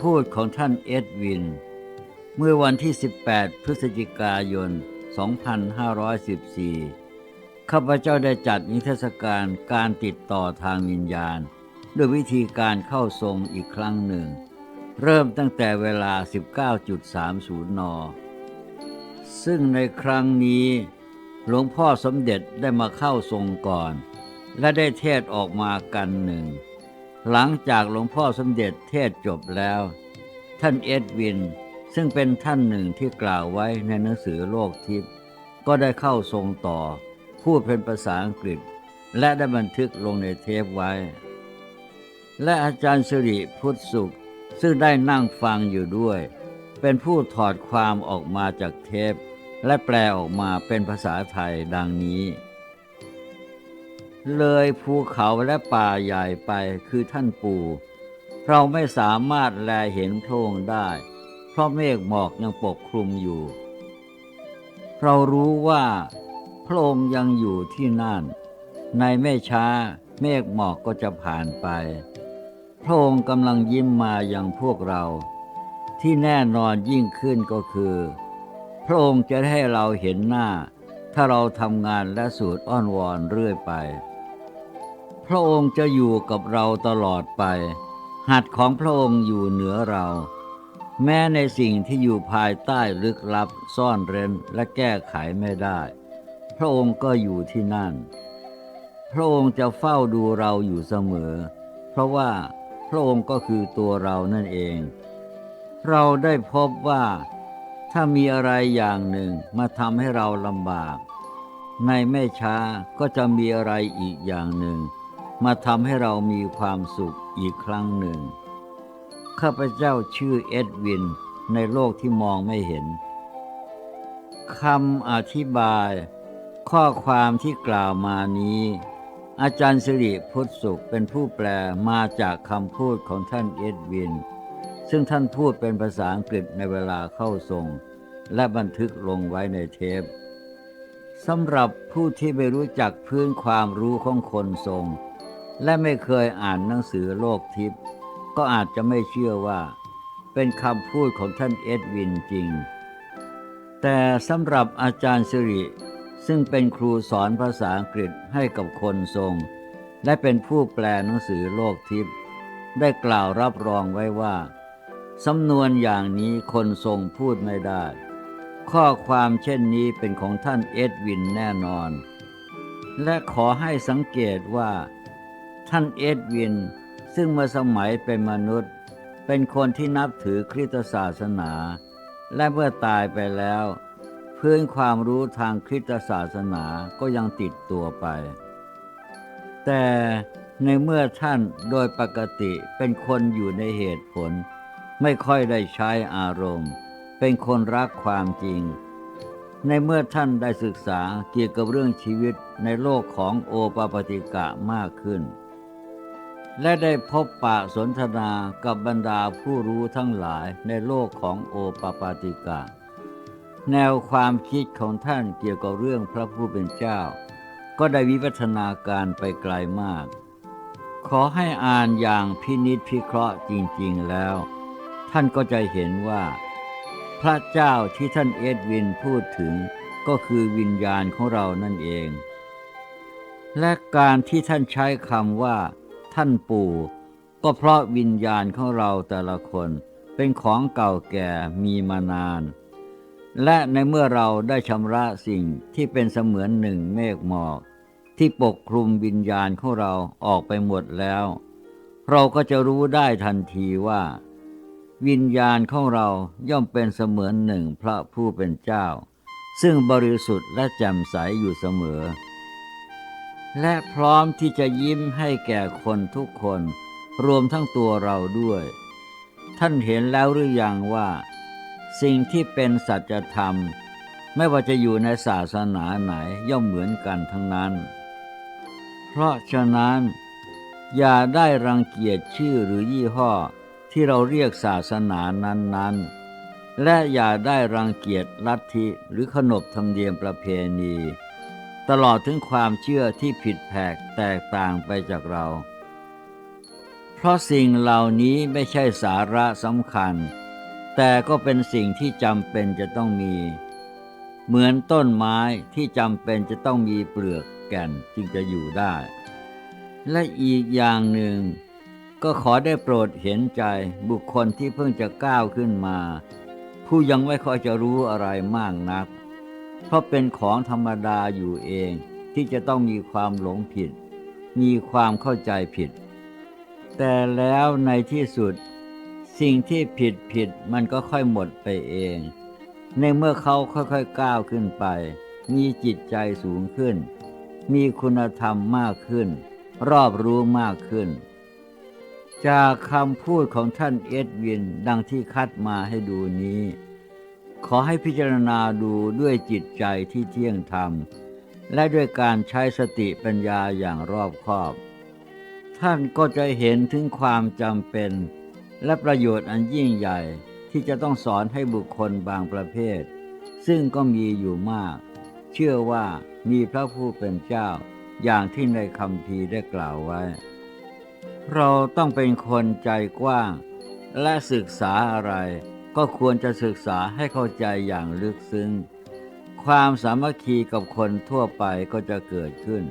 พูดของท่านเอ็ดวิน เมื่อวันที่ 18 พฤศจิกายน 2514 ข้าพเจ้าได้จัดนิทรรศการการติดต่อทางวิญญาณ ด้วยวิธีการเข้าทรงอีกครั้งหนึ่ง เริ่มตั้งแต่เวลา 19.30 น ซึ่งในครั้งนี้หลวงพ่อสมเด็จได้มาเข้าทรงก่อน และได้เทศออกมากันหนึ่ง หลังจากหลวงพ่อสมเด็จเทศจบแล้ว ท่านเอ็ดวิน ซึ่งเป็นท่านหนึ่งที่กล่าวไว้ในหนังสือโลกทิพย์ก็ได้เข้าทรงต่อ พูดเป็นภาษาอังกฤษ และได้บันทึกลงในเทปไว้ และอาจารย์สิริพุทธสุข ซึ่งได้นั่งฟังอยู่ด้วย เป็นผู้ถอดความออกมาจากเทป และแปลออกมาเป็นภาษาไทยดังนี้ เลยภูเขาและป่าใหญ่ไปคือท่านปู่ เราไม่สามารถแลเห็นโพรงได้ เพราะเมฆหมอกยังปกคลุมอยู่ เรารู้ว่าพระองค์ยังอยู่ที่นั่น ในไม่ช้าเมฆหมอกก็จะผ่านไปพระองค์กำลังยิ้มมาอย่างพวกเรา ที่แน่นอนยิ่งขึ้นก็คือพระองค์จะให้เราเห็นหน้า ถ้าเราทำงานและสูตรอ้อนวอนเรื่อยไป พระองค์จะอยู่กับเราตลอดไป หัดของพระองค์อยู่เหนือเรา แม้ในสิ่งที่อยู่ภายใต้ลึกลับซ่อนเร้นและแก้ไขไม่ได้ พระองค์ก็อยู่ที่นั่น พระองค์จะเฝ้าดูเราอยู่เสมอ เพราะว่าพระองค์ก็คือตัวเรานั่นเอง เราได้พบว่าถ้ามีอะไรอย่างหนึ่งมาทำให้เราลำบาก ในไม่ช้าก็จะมีอะไรอีกอย่างหนึ่ง มาทำให้เรามีความสุขอีกครั้งหนึ่ง ข้าพเจ้าชื่อเอ็ดวินในโลกที่มองไม่เห็นคำอธิบาย ข้อความที่กล่าวมานี้ อาจารย์สิริพุทธสุขเป็นผู้แปลมาจากคำพูดของท่านเอ็ดวิน ซึ่งท่านพูดเป็นภาษาอังกฤษในเวลาเข้าทรง และบันทึกลงไว้ในเทปสำหรับผู้ที่ไม่รู้จักพื้นความรู้ของคนทรง และไม่เคยอ่านหนังสือโลกทิพย์ก็อาจจะไม่เชื่อว่า เป็นคำพูดของท่านเอ็ดวินจริง แต่สำหรับอาจารย์สิริ ซึ่งเป็นครูสอนภาษาอังกฤษให้กับคนทรง และเป็นผู้แปลหนังสือโลกทิพย์ได้กล่าวรับรองไว้ว่าสำนวนอย่างนี้คนทรงพูดไม่ได้ ข้อความเช่นนี้เป็นของท่านเอ็ดวินแน่นอน และขอให้สังเกตว่า ท่านเอ็ดวิน ซึ่งเมื่อสมัยเป็นมนุษย์ เป็นคนที่นับถือคริสตศาสนา และเมื่อตายไปแล้ว พื้นความรู้ทางคริสตศาสนาก็ยังติดตัวไป แต่ในเมื่อท่านโดยปกติเป็นคนอยู่ในเหตุผล ไม่ค่อยได้ใช้อารมณ์ เป็นคนรักความจริง ในเมื่อท่านได้ศึกษาเกี่ยวกับเรื่องชีวิตในโลกของโอปปติกะมากขึ้น และได้พบปะสนทนากับบรรดาผู้รู้ทั้งหลายในโลกของโอปปาติกะ แนวความคิดของท่านเกี่ยวกับเรื่องพระผู้เป็นเจ้า ก็ได้วิวัฒนาการไปไกลมาก ขอให้อ่านอย่างพินิจพิเคราะห์จริง ๆแล้ว ท่านก็จะเห็นว่า พระเจ้าที่ท่านเอ็ดวินพูดถึงก็คือวิญญาณของเรานั่นเอง และการที่ท่านใช้คำว่า ท่านปู่ ก็เพราะวิญญาณของเราแต่ละคนเป็นของเก่าแก่มีมานาน และในเมื่อเราได้ชำระสิ่งที่เป็นเสมือนหนึ่งเมฆหมอก ที่ปกคลุมวิญญาณของเราออกไปหมดแล้ว เราก็จะรู้ได้ทันทีว่า วิญญาณของเราย่อมเป็นเสมือนหนึ่งพระผู้เป็นเจ้า ซึ่งบริสุทธิ์และแจ่มใสอยู่เสมอ และพร้อมที่จะยิ้มให้แก่คนทุกคน รวมทั้งตัวเราด้วย ท่านเห็นแล้วหรือยังว่า สิ่งที่เป็นสัจธรรม ไม่ว่าจะอยู่ในศาสนาไหนย่อมเหมือนกันทั้งนั้น เพราะฉะนั้น อย่าได้รังเกียจชื่อหรือยี่ห้อที่เราเรียกศาสนานั้นๆ และอย่าได้รังเกียจลัทธิหรือขนบธรรมเนียมประเพณี ตลอดถึงความเชื่อที่ผิดแผกแตกต่างไปจากเรา เพราะสิ่งเหล่านี้ไม่ใช่สาระสำคัญ แต่ก็เป็นสิ่งที่จำเป็นจะต้องมี เหมือนต้นไม้ที่จำเป็นจะต้องมีเปลือกแก่นจึงจะอยู่ได้ และอีกอย่างหนึ่ง ก็ขอได้โปรดเห็นใจบุคคลที่เพิ่งจะก้าวขึ้นมา ผู้ยังไม่ค่อยจะรู้อะไรมากนัก เพราะเป็นของธรรมดาอยู่เองที่จะต้องมีความหลงผิด มีความเข้าใจผิด แต่แล้วในที่สุด สิ่งที่ผิดผิดมันก็ค่อยหมดไปเอง ในเมื่อเขาค่อยๆก้าวขึ้นไป มีจิตใจสูงขึ้น มีคุณธรรมมากขึ้น รอบรู้มากขึ้น จากคำพูดของท่านเอ็ดวินดังที่คัดมาให้ดูนี้ ขอให้พิจารณาดูด้วยจิตใจที่เที่ยงธรรม และด้วยการใช้สติปัญญาอย่างรอบคอบ ท่านก็จะเห็นถึงความจำเป็น และประโยชน์อันยิ่งใหญ่ที่จะต้องสอนให้บุคคลบางประเภท ซึ่งก็มีอยู่มาก เชื่อว่ามีพระผู้เป็นเจ้าอย่างที่ในคำพีได้กล่าวไว้ เราต้องเป็นคนใจกว้าง และศึกษาอะไร ก็ควรจะศึกษาให้เข้าใจอย่างลึกซึ้ง ความสามัคคีกับคนทั่วไปก็จะเกิดขึ้น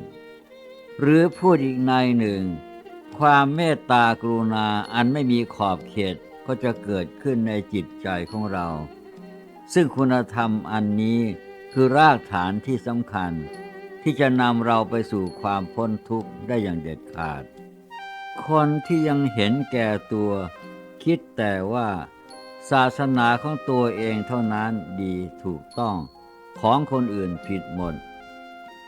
หรือพูดอีกในหนึ่ง ความเมตตากรุณาอันไม่มีขอบเขตก็จะเกิดขึ้นในจิตใจของเรา ซึ่งคุณธรรมอันนี้คือรากฐานที่สำคัญ ที่จะนำเราไปสู่ความพ้นทุกข์ได้อย่างเด็ดขาด คนที่ยังเห็นแก่ตัว คิดแต่ว่า ศาสนาของตัวเองเท่านั้นดีถูกต้องของคนอื่นผิดหมด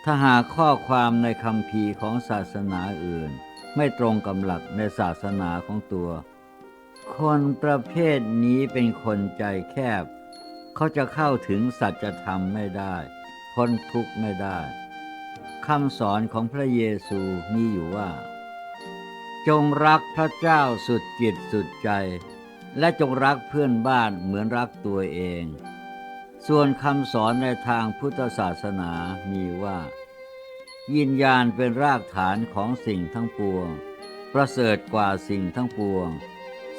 ถ้าหากข้อความในคำพีของศาสนาอื่น ไม่ตรงกับหลักในศาสนาของตัว คนประเภทนี้เป็นคนใจแคบ เขาจะเข้าถึงสัจธรรมไม่ได้พ้นทุกข์ไม่ได้คำสอนของพระเยซูมีอยู่ว่า จงรักพระเจ้าสุดจิตสุดใจ และจงรักเพื่อนบ้านเหมือนรักตัวเอง ส่วนคำสอนในทางพุทธศาสนามีว่า วิญญาณเป็นรากฐานของสิ่งทั้งปวง ประเสริฐกว่าสิ่งทั้งปวง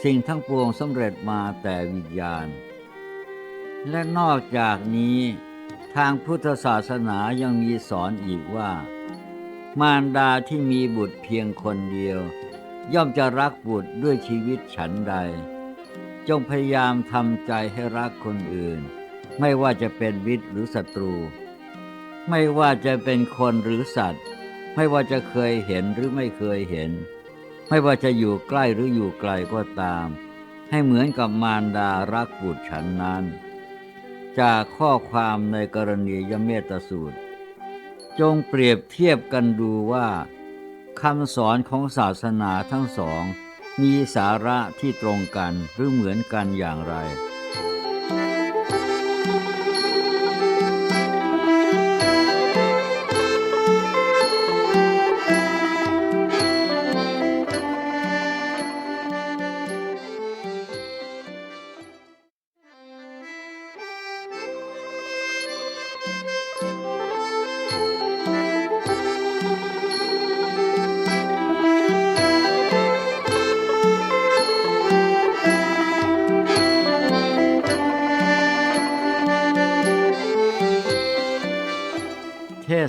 สิ่งทั้งปวงสำเร็จมาแต่วิญญาณ และนอกจากนี้ ทางพุทธศาสนายังมีสอนอีกว่า มารดาที่มีบุตรเพียงคนเดียว ย่อมจะรักบุตรด้วยชีวิตฉันใด จงพยายามทำใจให้รักคนอื่น ไม่ว่าจะเป็นมิตรหรือศัตรู ไม่ว่าจะเป็นคนหรือสัตว์ ไม่ว่าจะเคยเห็นหรือไม่เคยเห็น ไม่ว่าจะอยู่ใกล้หรืออยู่ไกลก็ตาม ให้เหมือนกับมารดารักบุตรฉันนั้น จากข้อความในกรณียเมตสูตร จงเปรียบเทียบกันดูว่าคำสอนของศาสนาทั้งสอง มีสาระที่ตรงกันหรือเหมือนกันอย่างไร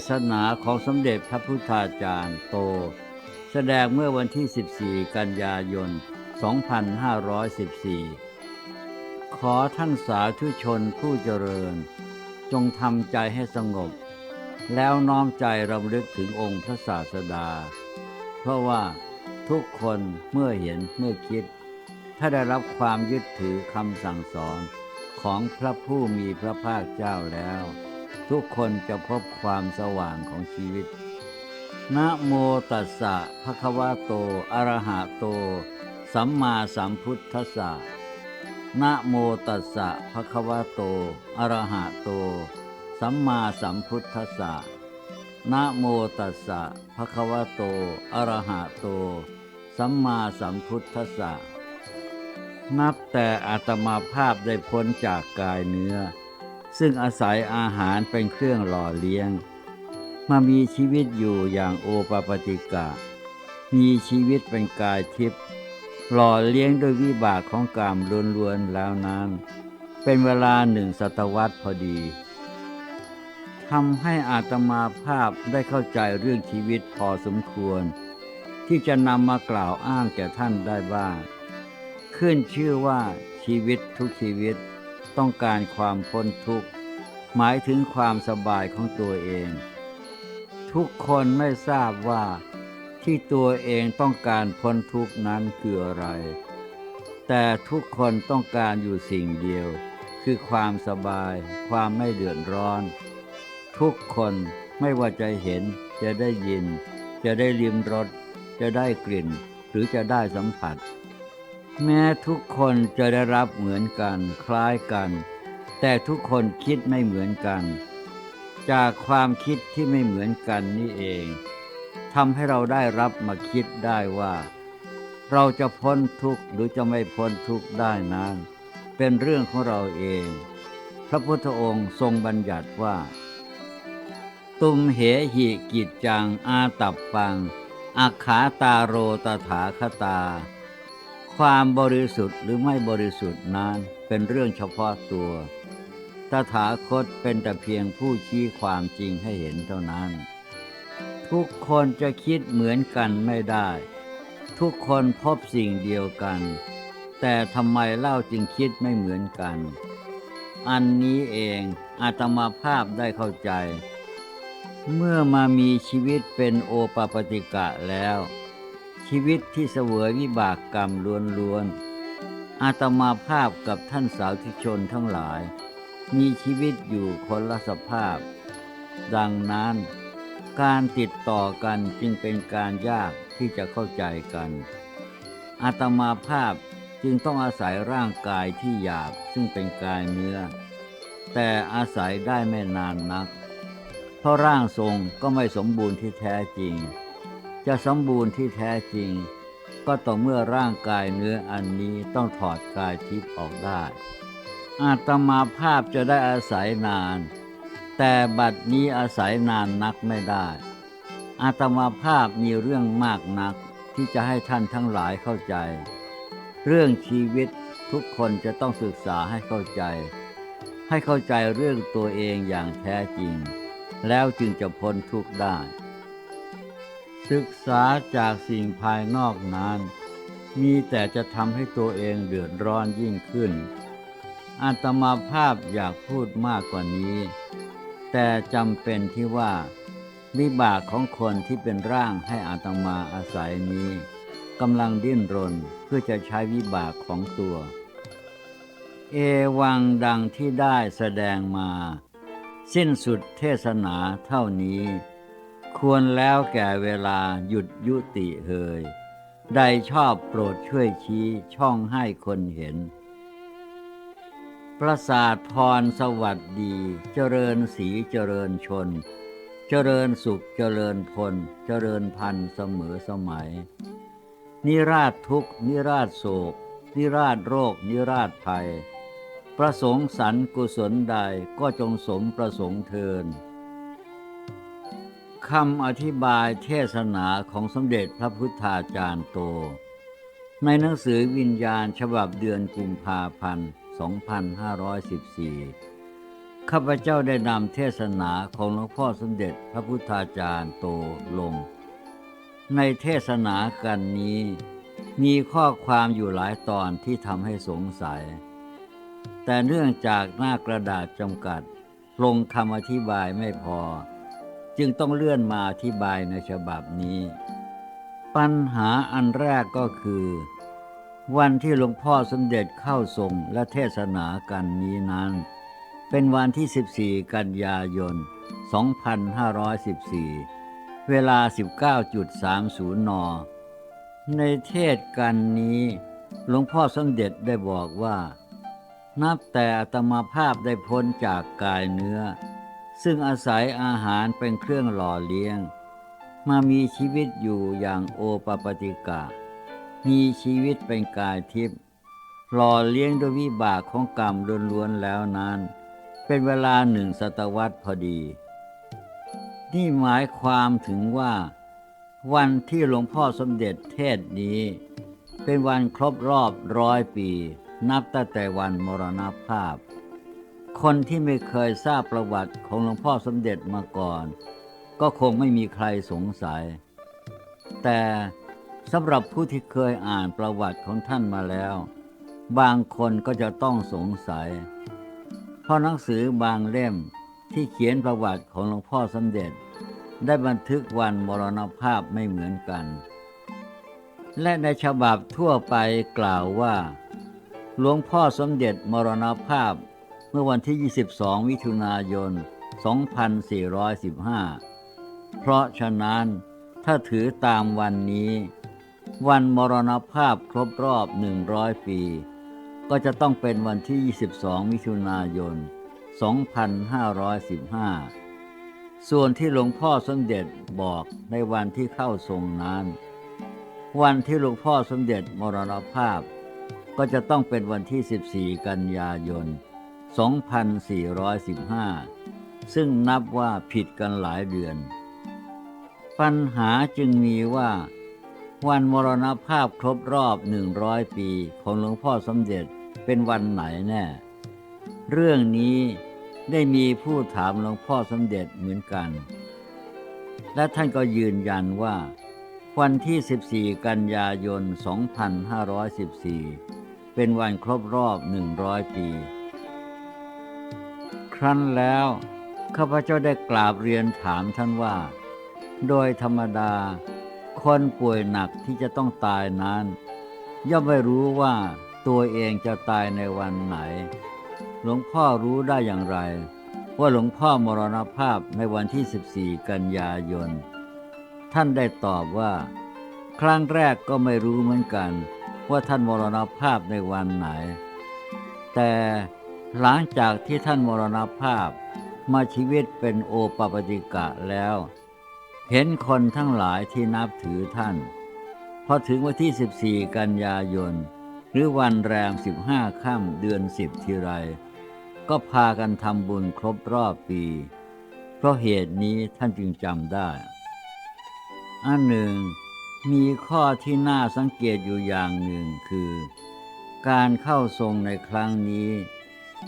ศนาของสมเด็จพระพุทธาจารย์โต แสดงเมื่อวันที่ 14 กันยายน 2514 ขอท่านสาธุชนผู้เจริญ จงทำใจให้สงบ แล้วน้อมใจรำลึกถึงองค์พระศาสดา เพราะว่าทุกคนเมื่อเห็นเมื่อคิด ถ้าได้รับความยึดถือคำสั่งสอนของพระผู้มีพระภาคเจ้าแล้ว ทุกคนจะพบความสว่างของชีวิต นะโมตัสสะภะคะวะโต อะระหะโต สัมมาสัมพุทธัสสะ นะโมตัสสะภะคะวะโต อะระหะโต สัมมาสัมพุทธัสสะ นะโมตัสสะภะคะวะโต อะระหะโต สัมมาสัมพุทธัสสะ นับแต่อาตมาภาพได้พ้นจากกายเนื้อ ซึ่งอาศัยอาหารเป็นเครื่องหล่อเลี้ยง มามีชีวิตอยู่อย่างโอปปติกะ มีชีวิตเป็นกายทิพย์หล่อเลี้ยงด้วยวิบากของกรรมล้วนๆแล้วนั้น เป็นเวลาหนึ่งศตวรรษพอดีทำให้อาตมาภาพได้เข้าใจเรื่องชีวิตพอสมควร ที่จะนำมากล่าวอ้างแก่ท่านได้บ้างขึ้นชื่อว่าชีวิตทุกชีวิต ต้องการความพ้นทุกข์ หมายถึงความสบายของตัวเอง ทุกคนไม่ทราบว่าที่ตัวเองต้องการพ้นทุกข์นั้นคืออะไร แต่ทุกคนต้องการอยู่สิ่งเดียว คือความสบาย ความไม่เดือดร้อน ทุกคนไม่ว่าจะเห็น จะได้ยิน จะได้ลิมรส จะได้กลิ่น หรือจะได้สัมผัส แม้ทุกคนจะได้รับเหมือนกันคล้ายกัน แต่ทุกคนคิดไม่เหมือนกัน จากความคิดที่ไม่เหมือนกันนี่เองทำให้เราได้รับมาคิดได้ว่า เราจะพ้นทุกข์หรือจะไม่พ้นทุกข์ได้นั้น เป็นเรื่องของเราเอง พระพุทธองค์ทรงบัญญัติว่า ตุมเหหิกิจจังอาตับปังอาขาตาโรตถาคตา ความบริสุทธิ์หรือไม่บริสุทธิ์นั้นเป็นเรื่องเฉพาะตัว ตถาคตเป็นแต่เพียงผู้ชี้ความจริงให้เห็นเท่านั้น ทุกคนจะคิดเหมือนกันไม่ได้ ทุกคนพบสิ่งเดียวกัน แต่ทำไมเล่าจึงคิดไม่เหมือนกัน อันนี้เองอาตมาภาพได้เข้าใจ เมื่อมามีชีวิตเป็นโอปปติกะแล้ว ชีวิตที่เสวยวิบากกรรมล้วนๆอาตมาภาพกับท่านสาวทิชนทั้งหลาย มีชีวิตอยู่คนละสภาพ ดังนั้นการติดต่อกันจึงเป็นการยากที่จะเข้าใจกัน อาตมาภาพจึงต้องอาศัยร่างกายที่หยาบซึ่งเป็นกายเนื้อ แต่อาศัยได้ไม่นานนัก เพราะร่างทรงก็ไม่สมบูรณ์ที่แท้จริง จะสมบูรณ์ที่แท้จริง ก็ต่อเมื่อร่างกายเนื้ออันนี้ต้องถอดกายทิพย์ออกได้ อาตมาภาพจะได้อาศัยนาน แต่บัดนี้อาศัยนานนักไม่ได้ อาตมาภาพมีเรื่องมากนักที่จะให้ท่านทั้งหลายเข้าใจ เรื่องชีวิตทุกคนจะต้องศึกษาให้เข้าใจ ให้เข้าใจเรื่องตัวเองอย่างแท้จริง แล้วจึงจะพ้นทุกข์ได้ ศึกษาจากสิ่งภายนอกนั้น มีแต่จะทำให้ตัวเองเดือดร้อนยิ่งขึ้น อาตมาภาพอยากพูดมากกว่านี้ แต่จำเป็นที่ว่าวิบากของคนที่เป็นร่างให้อาตมาอาศัยนี้กำลังดิ้นรนเพื่อจะใช้วิบากของตัว เอวังดังที่ได้แสดงมา สิ้นสุดเทศนาเท่านี้ ควรแล้วแก่เวลาหยุดยุติเฮยใดชอบโปรดช่วยชี้ช่องให้คนเห็น ประสาทพรสวัสดี เจริญสีเจริญชน เจริญสุขเจริญพล เจริญพันเสมอสมัย นิราชทุกนิราชโศก นิราชโรค นิราชภัย ประสงค์สรรกุศลใดก็จงสมประสงค์เทิน คำอธิบายเทศนาของสมเด็จพระพุทธาจารย์โต ในหนังสือวิญญาณฉบับเดือนกุมภาพันธ์ 2514 ข้าพเจ้าได้นำเทศนาของหลวงพ่อสมเด็จพระพุทธาจารย์โตลง ในเทศนากันนี้ มีข้อความอยู่หลายตอนที่ทำให้สงสัย แต่เนื่องจากหน้ากระดาษจำกัด ลงคำอธิบายไม่พอ จึงต้องเลื่อนมาอธิบายในฉบับนี้ ปัญหาอันแรกก็คือ วันที่หลวงพ่อสมเด็จเข้าทรงและเทศนากันนี้นั้น เป็นวันที่ 14 กันยายน 2514 เวลา 19.30 น ในเทศกันนี้หลวงพ่อสมเด็จได้บอกว่า นับแต่อาตมาภาพได้พ้นจากกายเนื้อ ซึ่งอาศัยอาหารเป็นเครื่องหล่อเลี้ยง มามีชีวิตอยู่อย่างโอปปติกะ มีชีวิตเป็นกายทิพย์หล่อเลี้ยงด้วยวิบากของกรรมล้วนๆแล้วนั้น เป็นเวลาหนึ่งศตวรรษพอดี นี่หมายความถึงว่า วันที่หลวงพ่อสมเด็จเทศนี้ เป็นวันครบรอบร้อยปี นับตั้งแต่วันมรณภาพ คนที่ไม่เคยทราบประวัติของหลวงพ่อสมเด็จมาก่อน ก็คงไม่มีใครสงสัย แต่สำหรับผู้ที่เคยอ่านประวัติของท่านมาแล้ว บางคนก็จะต้องสงสัย เพราะหนังสือบางเล่มที่เขียนประวัติของหลวงพ่อสมเด็จ ได้บันทึกวันมรณภาพไม่เหมือนกัน และในฉบับทั่วไปกล่าวว่า หลวงพ่อสมเด็จมรณภาพ เมื่อวันที่ 22 มิถุนายน 2415 เพราะฉะนั้นถ้าถือตามวันนี้ วันมรณภาพครบรอบ 100 ปี ก็จะต้องเป็นวันที่ 22 มิถุนายน 2515 ส่วนที่หลวงพ่อสมเด็จบอกในวันที่เข้าทรงนั้น วันที่หลวงพ่อสมเด็จมรณภาพ ก็จะต้องเป็นวันที่ 14 กันยายน 2415 ซึ่งนับว่าผิดกันหลายเดือน ปัญหาจึงมีว่า วันมรณภาพครบรอบ 100 ปีของหลวงพ่อสมเด็จเป็นวันไหนแน่ เรื่องนี้ได้มีผู้ถามหลวงพ่อสมเด็จเหมือนกัน และท่านก็ยืนยันว่า วันที่ 14 กันยายน 2514 เป็นวันครบรอบ 100 ปี รั้นแล้ว ข้าพเจ้าได้กราบเรียนถามท่านว่า โดยธรรมดา คนป่วยหนักที่จะต้องตายนั้น ย่อมไม่รู้ว่าตัวเองจะตายในวันไหน หลวงพ่อรู้ได้อย่างไร ว่าหลวงพ่อมรณภาพในวันที่ 14 กันยายน ท่านได้ตอบว่า ครั้งแรกก็ไม่รู้เหมือนกัน ว่าท่านมรณภาพในวันไหน แต่ หลังจากที่ท่านมรณภาพมาชีวิตเป็นโอปปติกะแล้ว เห็นคนทั้งหลายที่นับถือท่าน พอถึงวันที่ 14 กันยายน หรือวันแรม 15 ค่ำเดือน 10 ทีไร ก็พากันทำบุญครบรอบปี เพราะเหตุนี้ท่านจึงจำได้ อันหนึ่ง มีข้อที่น่าสังเกตอยู่อย่างหนึ่งคือ การเข้าทรงในครั้งนี้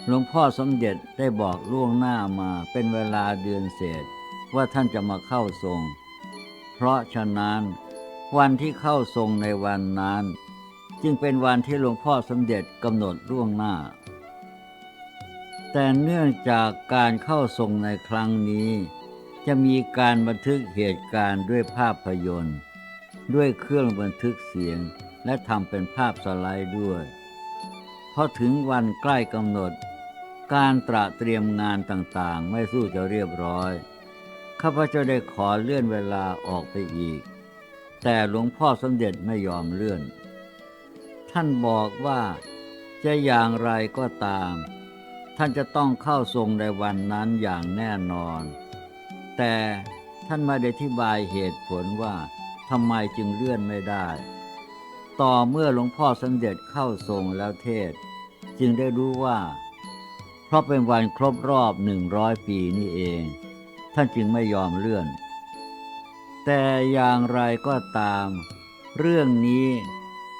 หลวงพ่อสมเด็จได้บอกล่วงหน้ามาเป็นเวลาเดือนเศษว่าท่านจะมาเข้าทรง เพราะฉะนั้น วันที่เข้าทรงในวันนั้น จึงเป็นวันที่หลวงพ่อสมเด็จกำหนดล่วงหน้า แต่เนื่องจากการเข้าทรงในครั้งนี้ จะมีการบันทึกเหตุการณ์ด้วยภาพยนตร์ ด้วยเครื่องบันทึกเสียงและทำเป็นภาพสไลด์ด้วย พอถึงวันใกล้กำหนด การตระเตรียมงานต่างๆ ไม่สู้จะเรียบร้อย ข้าพเจ้าได้ขอเลื่อนเวลาออกไปอีก แต่หลวงพ่อสมเด็จไม่ยอมเลื่อน ท่านบอกว่าจะอย่างไรก็ตาม ท่านจะต้องเข้าทรงในวันนั้นอย่างแน่นอน แต่ท่านไม่ได้อธิบายเหตุผลว่าทำไมจึงเลื่อนไม่ได้ ต่อเมื่อหลวงพ่อสมเด็จเข้าทรงแล้วเทศ จึงได้รู้ว่า เพราะเป็นวันครบรอบหนึ่งร้อยปีนี่เอง ท่านจึงไม่ยอมเลื่อน แต่อย่างไรก็ตาม เรื่องนี้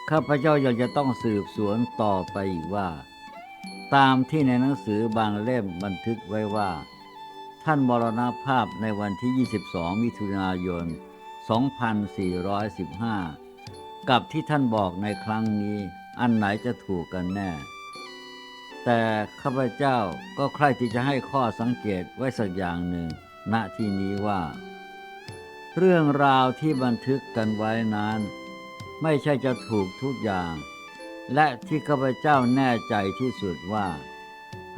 ข้าพเจ้ายังจะต้องสืบสวนต่อไปอีกว่า ตามที่ในหนังสือบางเล่มบันทึกไว้ว่า ท่านมรณภาพในวันที่ 22 มิถุนายน 2415 กับที่ท่านบอกในครั้งนี้อันไหนจะถูกกันแน่ แต่ข้าพเจ้าก็ใคร่ที่จะให้ข้อสังเกตไว้สักอย่างหนึ่ง ณที่นี้ว่า เรื่องราวที่บันทึกกันไว้นั้น ไม่ใช่จะถูกทุกอย่าง และที่ข้าพเจ้าแน่ใจที่สุดว่า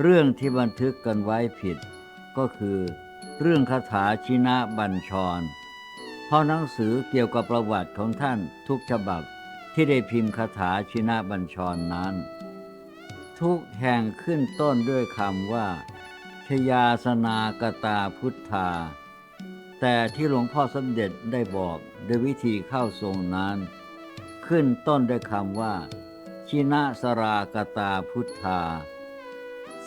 เรื่องที่บันทึกกันไว้ผิด ก็คือ เรื่องคาถาชินะบัญชร เพราะหนังสือเกี่ยวกับประวัติของท่านทุกฉบับที่ได้พิมพ์คาถาชินะบัญชรนั้น ทุกแห่งขึ้นต้นด้วยคำว่า ชยาสนากตาพุทธา แต่ที่หลวงพ่อสมเด็จได้บอกโดยวิธีเข้าทรงนั้น ขึ้นต้นด้วยคำว่า ชินะสรากตาพุทธา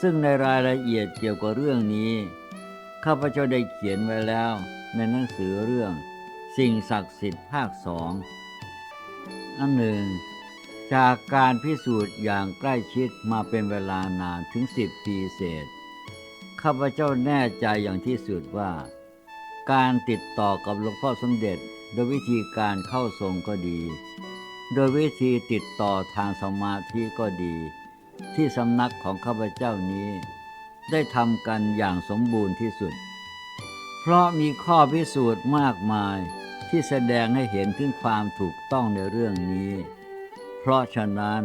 ซึ่งในรายละเอียดเกี่ยวกับเรื่องนี้ ข้าพเจ้าได้เขียนไว้แล้วในหนังสือเรื่อง สิ่งศักดิ์สิทธิ์ภาคสองอันหนึ่ง จากการพิสูจน์อย่างใกล้ชิดมาเป็นเวลานานถึงสิบปีเศษ ข้าพเจ้าแน่ใจอย่างที่สุดว่า การติดต่อกับหลวงพ่อสมเด็จโดยวิธีการเข้าทรงก็ดี โดยวิธีติดต่อทางสมาธิก็ดี ที่สำนักของข้าพเจ้านี้ ได้ทำกันอย่างสมบูรณ์ที่สุด เพราะมีข้อพิสูจน์มากมาย ที่แสดงให้เห็นถึงความถูกต้องในเรื่องนี้ เพราะฉะนั้น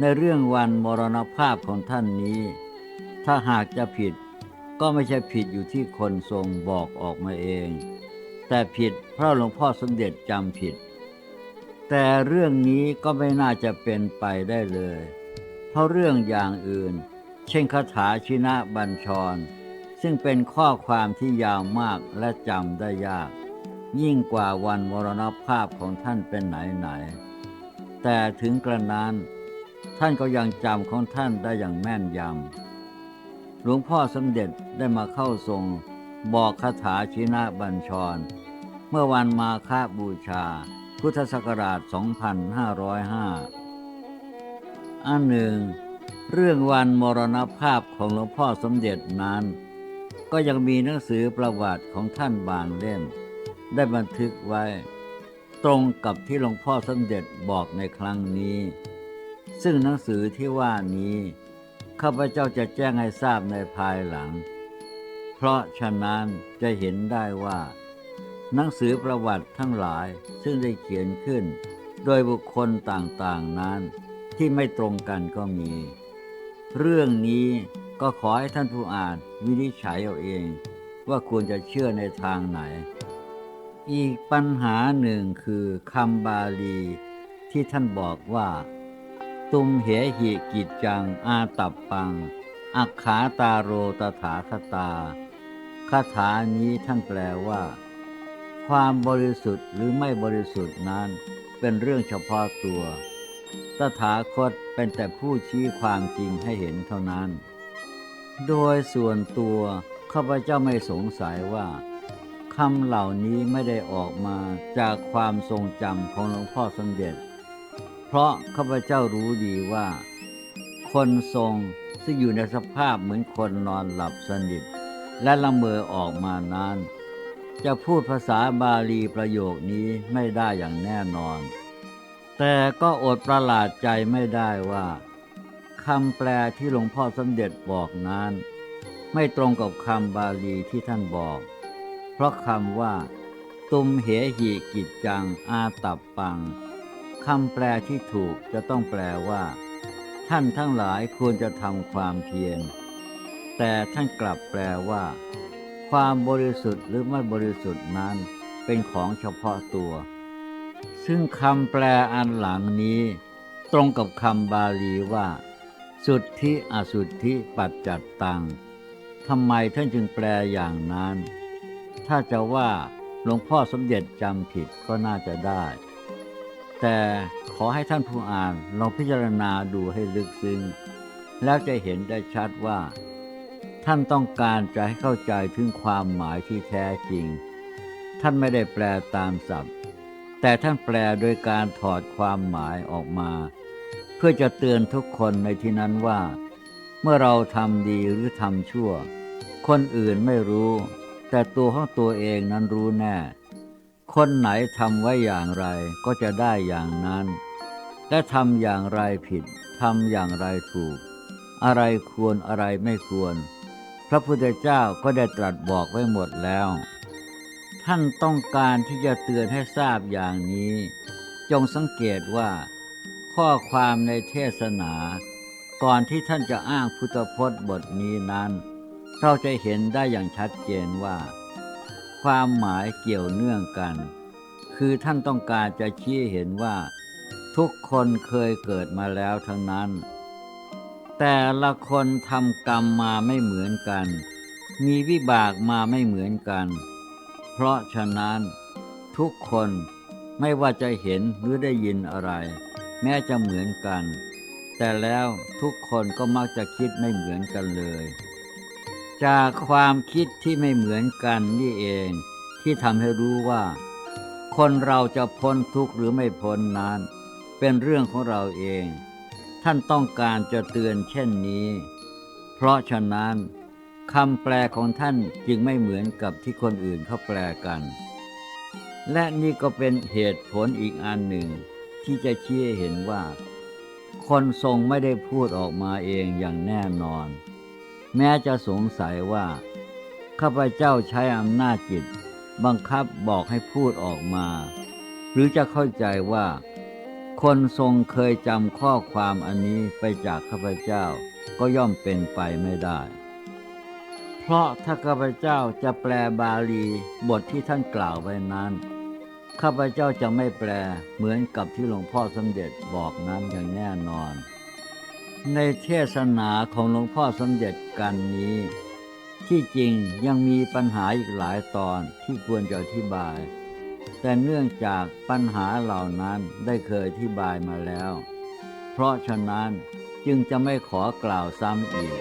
ในเรื่องวันมรณภาพของท่านนี้ ถ้าหากจะผิดก็ไม่ใช่ผิดอยู่ที่คนทรงบอกออกมาเอง แต่ผิดเพราะหลวงพ่อสมเด็จจำผิด แต่เรื่องนี้ก็ไม่น่าจะเป็นไปได้เลย เพราะเรื่องอย่างอื่น เช่นคาถาชินะบัญชร ซึ่งเป็นข้อความที่ยาวมากและจำได้ยาก ยิ่งกว่าวันมรณภาพของท่านเป็นไหนไหน แต่ถึงกระนั้น ท่านก็ยังจำของท่านได้อย่างแม่นยำ หลวงพ่อสมเด็จได้มาเข้าทรงบอกคาถาชินะบัญชร เมื่อวันมาฆบูชา พุทธศักราช 2505 อันหนึ่ง เรื่องวันมรณภาพของหลวงพ่อสมเด็จนั้น ก็ยังมีหนังสือประวัติของท่านบางเล่ม ได้บันทึกไว้ ตรงกับที่หลวงพ่อสมเด็จบอกในครั้งนี้ ซึ่งหนังสือที่ว่านี้ ข้าพเจ้าจะแจ้งให้ทราบในภายหลัง เพราะฉะนั้นจะเห็นได้ว่า หนังสือประวัติทั้งหลายซึ่งได้เขียนขึ้น โดยบุคคลต่างๆนั้นที่ไม่ตรงกันก็มี เรื่องนี้ก็ขอให้ท่านผู้อ่านวินิจฉัยเอาเอง ว่าควรจะเชื่อในทางไหน อีกปัญหาหนึ่งคือคำบาลีที่ท่านบอกว่า ตุมเหหิกิจจังอาตับปัง อักขาตาโรตถาคตาคาถานี้ท่านแปลว่า ความบริสุทธิ์หรือไม่บริสุทธิ์นั้นเป็นเรื่องเฉพาะตัว ตถาคตเป็นแต่ผู้ชี้ความจริงให้เห็นเท่านั้น โดยส่วนตัวข้าพเจ้าไม่สงสัยว่า คำเหล่านี้ไม่ได้ออกมาจากความทรงจำของหลวงพ่อสมเด็จ เพราะข้าพเจ้ารู้ดีว่า คนทรงซึ่งอยู่ในสภาพเหมือนคนนอนหลับสนิท และละเมอออกมานั้น จะพูดภาษาบาลีประโยคนี้ไม่ได้อย่างแน่นอน แต่ก็อดประหลาดใจไม่ได้ว่าคำแปลที่หลวงพ่อสมเด็จบอกนั้น ไม่ตรงกับคำบาลีที่ท่านบอก ราะคำว่า ตุมเหหิกิจจังอาตับปังคำแปลที่ถูกจะต้องแปลว่า ท่านทั้งหลายควรจะทำความเพียรแต่ท่านกลับแปลว่า ความบริสุทธิ์หรือไม่บริสุทธิ์นั้นเป็นของเฉพาะตัว ซึ่งคำแปลอันหลังนี้ ตรงกับคำบาลีว่า สุทธิอสุทธิปัจจัตตังทำไมท่านจึงแปลอย่างนั้น ถ้าจะว่าหลวงพ่อสมเด็จจำผิดก็น่าจะได้ แต่ขอให้ท่านผู้อ่านลองพิจารณาดูให้ลึกซึ้งแล้วจะเห็นได้ชัดว่า ท่านต้องการจะให้เข้าใจถึงความหมายที่แท้จริง ท่านไม่ได้แปลตามศัพท์ แต่ท่านแปลโดยการถอดความหมายออกมา เพื่อจะเตือนทุกคนในที่นั้นว่า เมื่อเราทำดีหรือทำชั่ว คนอื่นไม่รู้ แต่ตัวของตัวเองนั้นรู้แน่ คนไหนทำไว้อย่างไรก็จะได้อย่างนั้น และทำอย่างไรผิดทำอย่างไรถูก อะไรควรอะไรไม่ควร พระพุทธเจ้าก็ได้ตรัสบอกไว้หมดแล้ว ท่านต้องการที่จะเตือนให้ทราบอย่างนี้ จงสังเกตว่า ข้อความในเทศนา ก่อนที่ท่านจะอ้างพุทธพจน์บทนี้นั้น เราจะเห็นได้อย่างชัดเจนว่า ความหมายเกี่ยวเนื่องกัน คือท่านต้องการจะชี้เห็นว่า ทุกคนเคยเกิดมาแล้วทั้งนั้น แต่ละคนทำกรรมมาไม่เหมือนกัน มีวิบากมาไม่เหมือนกัน เพราะฉะนั้นทุกคนไม่ว่าจะเห็นหรือได้ยินอะไร แม้จะเหมือนกัน แต่แล้วทุกคนก็มักจะคิดไม่เหมือนกันเลย จากความคิดที่ไม่เหมือนกันนี่เอง ที่ทำให้รู้ว่า คนเราจะพ้นทุกข์หรือไม่พ้นนั้น เป็นเรื่องของเราเอง ท่านต้องการจะเตือนเช่นนี้ เพราะฉะนั้นคำแปลของท่านจึงไม่เหมือนกับที่คนอื่นเขาแปลกัน และนี่ก็เป็นเหตุผลอีกอันหนึ่ง ที่จะชี้เห็นว่า คนทรงไม่ได้พูดออกมาเองอย่างแน่นอน แม้จะสงสัยว่า ข้าพเจ้าใช้อำนาจจิต บังคับบอกให้พูดออกมา หรือจะเข้าใจว่า คนทรงเคยจำข้อความอันนี้ไปจากข้าพเจ้าก็ย่อมเป็นไปไม่ได้ เพราะถ้าข้าพเจ้าจะแปลบาลีบทที่ท่านกล่าวไว้นั้นข้าพเจ้าจะไม่แปลเหมือนกับที่หลวงพ่อสมเด็จบอกนั้นอย่างแน่นอน ในเทศนาของหลวงพ่อสมเด็จกันนี้ ที่จริงยังมีปัญหาอีกหลายตอนที่ควรจะอธิบาย แต่เนื่องจากปัญหาเหล่านั้นได้เคยอธิบายมาแล้ว เพราะฉะนั้นจึงจะไม่ขอกล่าวซ้ำอีก